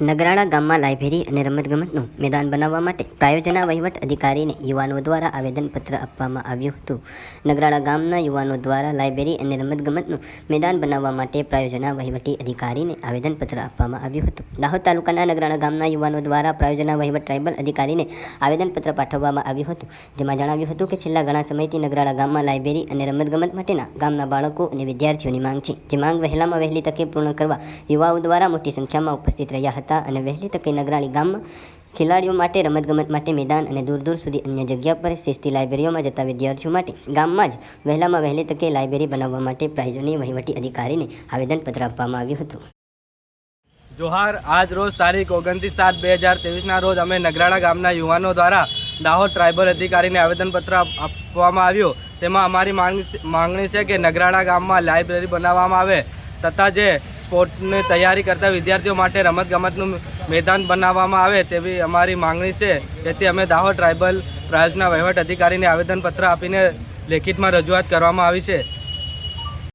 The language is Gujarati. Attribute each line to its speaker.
Speaker 1: નગરાળા ગામમાં લાઇબ્રેરી અને રમતગમતનું મેદાન બનાવવા માટે પ્રાયોજના વહીવટ અધિકારીને યુવાનો દ્વારા આવેદનપત્ર આપવામાં આવ્યું હતું. નગરાળા ગામના યુવાનો દ્વારા લાઇબ્રેરી અને રમતગમતનું મેદાન બનાવવા માટે પ્રાયોજના વહીવટી અધિકારીને આવેદનપત્ર આપવામાં આવ્યું હતું. દાહોદ તાલુકાના નગરાળા ગામના યુવાનો દ્વારા પ્રાયોજના વહીવટ ટ્રાઇબલ અધિકારીને આવેદનપત્ર પાઠવવામાં આવ્યું હતું. જેમાં જણાવ્યું હતું કે છેલ્લા ઘણા સમયથી નગરાળા ગામમાં લાઇબ્રેરી અને રમતગમત માટેના ગામના બાળકો અને વિદ્યાર્થીઓની માંગ છે. જે માંગ વહેલામાં વહેલી તકે પૂર્ણ કરવા યુવાઓ દ્વારા મોટી સંખ્યામાં ઉપસ્થિત રહ્યા હતા. અને વહેલી તકે નગરાળી ગામમાં ખેલાડીઓ માટે, રમતગમત માટે મેદાન અને દૂર દૂર સુધી અન્ય જગ્યા પર સ્થિતિ લાઇબ્રેરીઓમાં જતા વિદ્યાર્થીઓ માટે, ગામમાં જ વહેલામાં વહેલી તકે લાઇબ્રેરી બનાવવા માટે પ્રાઇઝોની વહીવટી અધિકારીને આવેદનપત્ર આપવામાં આવ્યું હતું.
Speaker 2: જોહાર, આજ રોજ તારીખ ઓગણત્રીસ સાત બે હજાર ત્રેવીસના રોજ અમે નગરાળા ગામના યુવાનો દ્વારા દાહોદ ટ્રાઇબલ અધિકારીને આવેદનપત્ર આપવામાં આવ્યું. તેમાં અમારી માંગણી છે કે નગરાળા ગામમાં લાઇબ્રેરી બનાવવામાં આવે તથા જે સ્પોર્ટની તૈયારી કરતા વિદ્યાર્થીઓ માટે રમતગમતનું મેદાન બનાવવામાં આવે તેવી અમારી માંગણી છે. તેથી અમે દાહોદ ટ્રાઇબલ પ્રાયોજના વહીવટ અધિકારીને આવેદનપત્ર આપીને લેખિતમાં રજૂઆત કરવામાં આવી છે.